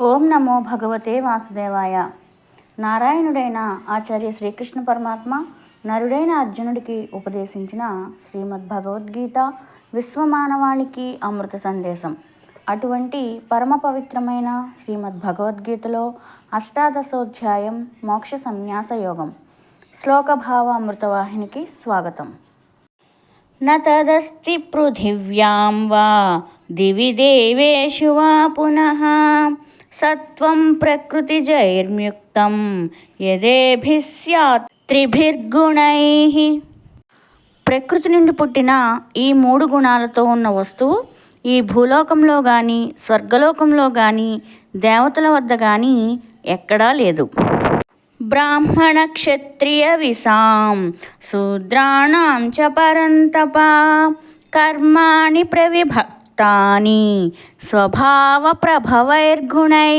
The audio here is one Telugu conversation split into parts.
ఓం నమో భగవతే వాసుదేవాయ. నారాయణుడైన ఆచార్య శ్రీకృష్ణ పరమాత్మ నరుడైన అర్జునుడికి ఉపదేశించిన శ్రీమద్ భగవద్గీత విశ్వమానవానికి అమృత సందేశం. అటువంటి పరమ పవిత్రమైన శ్రీమద్ భగవద్గీతలో అష్టాదశోధ్యాయం మోక్ష సన్యాస యోగం. శ్లోకభావ అమృతవాహినికి స్వాగతం. నదస్తి పృథివ్యాం వా దివి దేవేషు వా పునః. సత్వం ప్రకృతి జైర్ముక్తం స్యాత్ త్రిభిర్గుణై. ప్రకృతి నుండి పుట్టిన ఈ మూడు గుణాలతో ఉన్న వస్తువు ఈ భూలోకంలో కానీ స్వర్గలోకంలో కానీ దేవతల వద్ద కానీ ఎక్కడా లేదు. బ్రాహ్మణ క్షత్రియ విసాం శూద్రాణం చ పరంతప కర్మాణి ప్రవిభ తాని స్వభావ ప్రభవైర్గుణై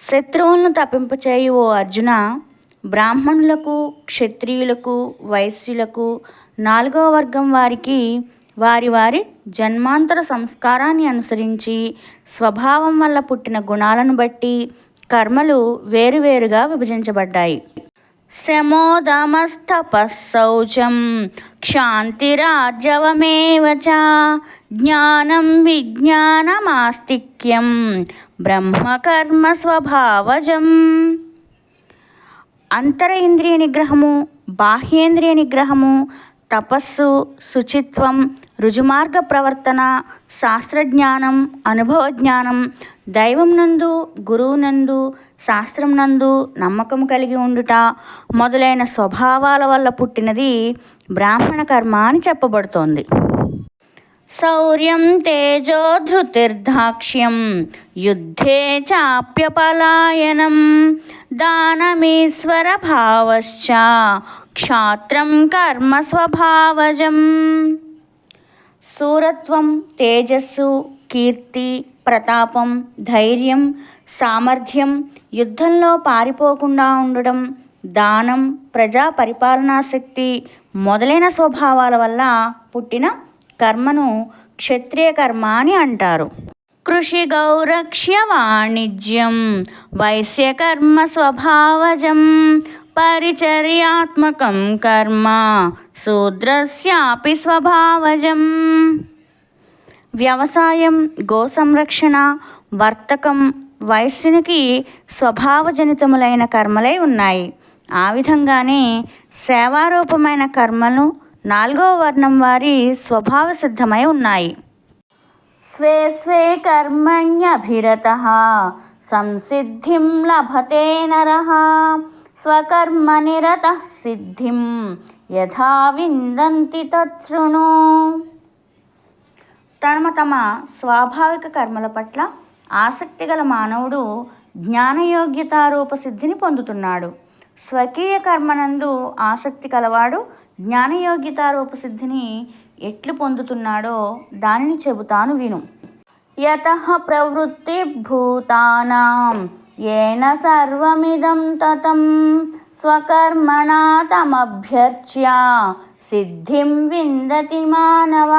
శత్రువులను తప్పింపచేయి ఓ అర్జున. బ్రాహ్మణులకు క్షత్రియులకు వైశ్యులకు నాలుగవ వర్గం వారికి వారి వారి జన్మాంతర సంస్కారాన్ని అనుసరించి స్వభావం వల్ల పుట్టిన గుణాలను బట్టి కర్మలు వేరువేరుగా విభజించబడ్డాయి. శమోదమస్తపశౌచం క్షాంతిరాజవమేవ చ జ్ఞానం విజ్ఞానమాస్తిక్యం బ్రహ్మకర్మ స్వభావజం అంతర ఇంద్రియ నిగ్రహము బాహ్యేంద్రియ నిగ్రహము తపస్సు శుచిత్వం రుజుమార్గ ప్రవర్తన శాస్త్రజ్ఞానం అనుభవజ్ఞానం దైవం నందు గురువునందు శాస్త్రం నందు నమ్మకం కలిగి ఉండుట మొదలైన స్వభావాల వల్ల పుట్టినది బ్రాహ్మణ కర్మ అని చెప్పబడుతోంది. శౌర్యం తేజో ధృతిర్దాక్ష్యం యుద్ధే చాప్యపలాయనం దానమీశ్వర భావశ్చ క్షాత్రం కర్మ స్వభావజం. శూరత్వం తేజస్సు కీర్తి ప్రతాపం ధైర్యం సామర్థ్యం యుద్ధంలో పారిపోకుండా ఉండడం దానం ప్రజా పరిపాలనా శక్తి మొదలైన స్వభావాల వల్ల పుట్టిన కర్మను క్షత్రియ కర్మ అని అంటారు. కృషి గౌరక్ష్య వాణిజ్యం వైశ్యకర్మ స్వభావజం పరిచర్యాత్మకం కర్మ శూద్రస్యాపి స్వభావజం. వ్యవసాయం గో సంరక్షణ వర్తకం వైశ్యునికి స్వభావజనితములైన కర్మలై ఉన్నాయి. ఆ విధంగానే సేవారూపమైన కర్మలు నాలుగవ వర్ణం వారి స్వభావ సిద్ధమై ఉన్నాయి. స్వే స్వే కర్మణ్యభిరత సంసిద్ధిం లభతే నర. స్వకర్మనిరత సిద్ధిం యథా విందంతి తృణు తమ తమ స్వాభావిక కర్మల పట్ల ఆసక్తి గల మానవుడు జ్ఞానయోగ్యతారూప సిద్ధిని పొందుతున్నాడు. స్వకీయ కర్మనందు ఆసక్తి కలవాడు జ్ఞానయోగ్యతారూప సిద్ధిని ఎట్లు పొందుతున్నాడో దానిని చెబుతాను విను. యత ప్రవృత్తి భూతానాం ఏన సర్వమిదం తతం స్వకర్మణా తమభ్యర్చ్య సిద్ధిం విందతి మానవ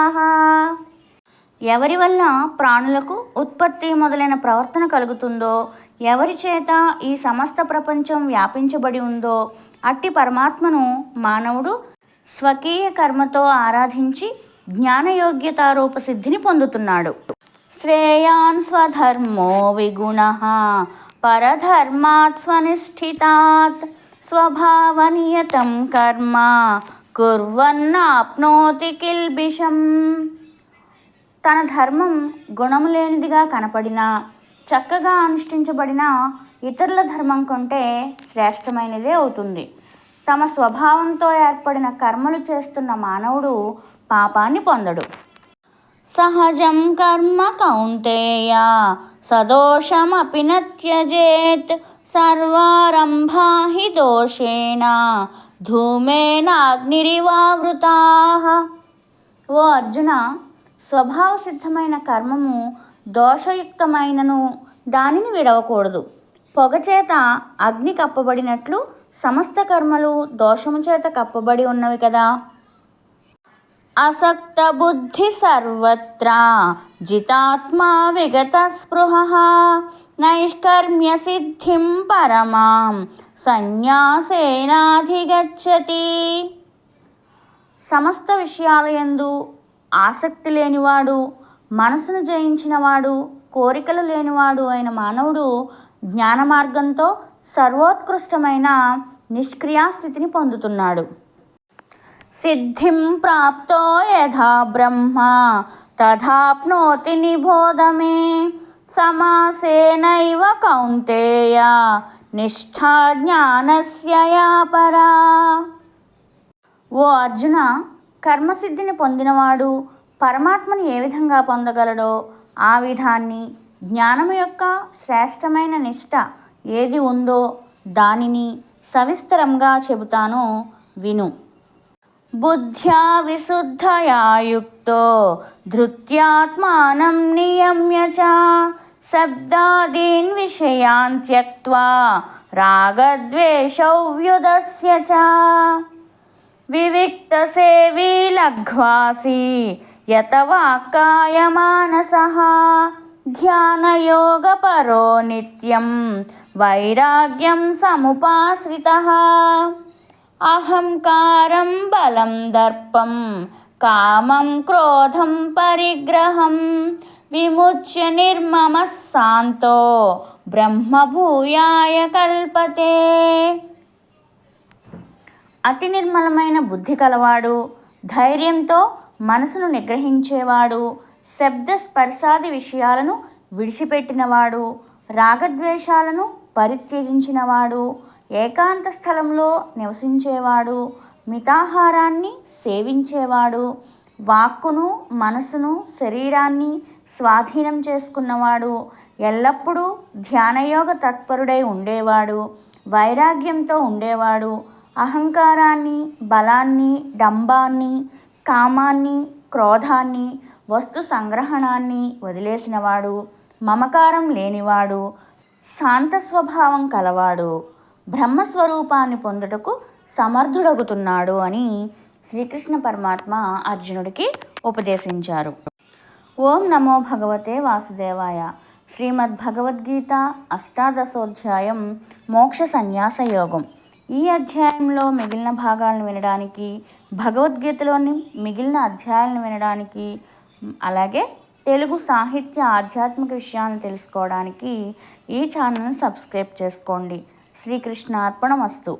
ఎవరి వల్ల ప్రాణులకు ఉత్పత్తి మొదలైన ప్రవర్తన కలుగుతుందో ఎవరి చేత ఈ సమస్త ప్రపంచం వ్యాపించబడి ఉందో అట్టి పరమాత్మను మానవుడు స్వకీయ కర్మతో ఆరాధించి జ్ఞానయోగ్యతారూప సిద్ధిని పొందుతున్నాడు. శ్రేయాన్ స్వధర్మో విగుణ పరధర్మాత్ స్వనిష్ఠితాత్ స్వభావనియతం కర్మ కుర్వన్నాప్నోతి కిల్బిషం తన ధర్మం గుణము లేనిదిగా కనపడినా చక్కగా అనుష్ఠించబడిన ఇతరుల ధర్మం కంటే శ్రేష్టమైనదే అవుతుంది. తమ స్వభావంతో ఏర్పడిన కర్మలు చేస్తున్న మానవుడు పాపాన్ని పొందడు. సహజం కర్మ కౌంతేయ సదోషమపి నత్యజేత్ సర్వారంభా హి దోషేణ ధూమేనాగ్నిరివావృతా. ఓ అర్జున స్వభావ సిద్ధమైన కర్మము దోషయుక్తమైనను దానిని విడవకూడదు. పొగచేత అగ్ని కప్పబడినట్లు సమస్త కర్మలు దోషము చేత కప్పబడి ఉన్నవి కదా. అసక్త బుద్ధి సర్వత్రా జితాత్మా విగతస్పృహ నైష్కర్మ్యసిద్ధిం పరమాం సన్యాసేనాధిగచ్చతి సమస్త విషయాలయందు ఆసక్తి లేనివాడు మనసును జయించినవాడు కోరికలు లేనివాడు అయిన మానవుడు జ్ఞాన మార్గంతో సర్వోత్కృష్టమైన నిష్క్రియాస్థితిని పొందుతున్నాడు. సిద్ధిం ప్రాప్తో యథా బ్రహ్మ తథాప్నోతి నిబోధ మే సమాసేనైవ కౌంతేయ నిష్ఠా జ్ఞానస్య పరా. ఓ అర్జున కర్మసిద్ధిని పొందినవాడు పరమాత్మని ఏ విధంగా పొందగలడో ఆ విధాన్ని జ్ఞానం యొక్క శ్రేష్టమైన నిష్ట ఏది ఉందో దానిని సవిస్తరంగా చెబుతాను విను. बुद्ध्या विशुद्धया युक्तो धृत्यात्मानं नियम्य च। शब्दादीन् विषयान् त्यक्त्वा रागद्वेषौ व्युदस्य च। विविक्तसेवी लघ्वासी, यतवाक्कायमानसः। ध्यानयोगपरो नित्यं, वैराग्यं समुपाश्रितः। అహంకారం బలం దర్పం కామం క్రోధం పరిగ్రహం విముచ్య నిర్మమ శాంతో బ్రహ్మభూయాయ కల్పతే. అతి నిర్మలమైన బుద్ధి కలవాడు ధైర్యంతో మనసును నిగ్రహించేవాడు శబ్ద స్పర్శాది విషయాలను విడిచిపెట్టినవాడు రాగద్వేషాలను పరిత్యజించినవాడు ఏకాంత స్థలంలో నివసించేవాడు మితాహారాన్ని సేవించేవాడు వాక్కును మనసును శరీరాన్ని స్వాధీనం చేసుకున్నవాడు ఎల్లప్పుడూ ధ్యానయోగ తత్పరుడై ఉండేవాడు వైరాగ్యంతో ఉండేవాడు అహంకారాన్ని బలాన్ని డంబాన్ని కామాన్ని క్రోధాన్ని వస్తు సంగ్రహణాన్ని వదిలేసినవాడు మమకారం లేనివాడు శాంత స్వభావం కలవాడు. బ్రహ్మస్వరూపాన్ని పొందుటకు సమర్థుడగుతున్నాడు అని శ్రీకృష్ణ పరమాత్మ అర్జునుడికి ఉపదేశించారు. ఓం నమో భగవతే వాసుదేవాయ. శ్రీమద్ భగవద్గీత అష్టాదశోధ్యాయం మోక్ష సన్యాస యోగం. ఈ అధ్యాయంలో మిగిలిన భాగాలను వినడానికి భగవద్గీతలోని మిగిలిన అధ్యాయాలను వినడానికి అలాగే తెలుగు సాహిత్య ఆధ్యాత్మిక విషయాలను తెలుసుకోవడానికి ఈ ఛానల్ని సబ్స్క్రైబ్ చేసుకోండి. శ్రీకృష్ణార్పణమస్తు.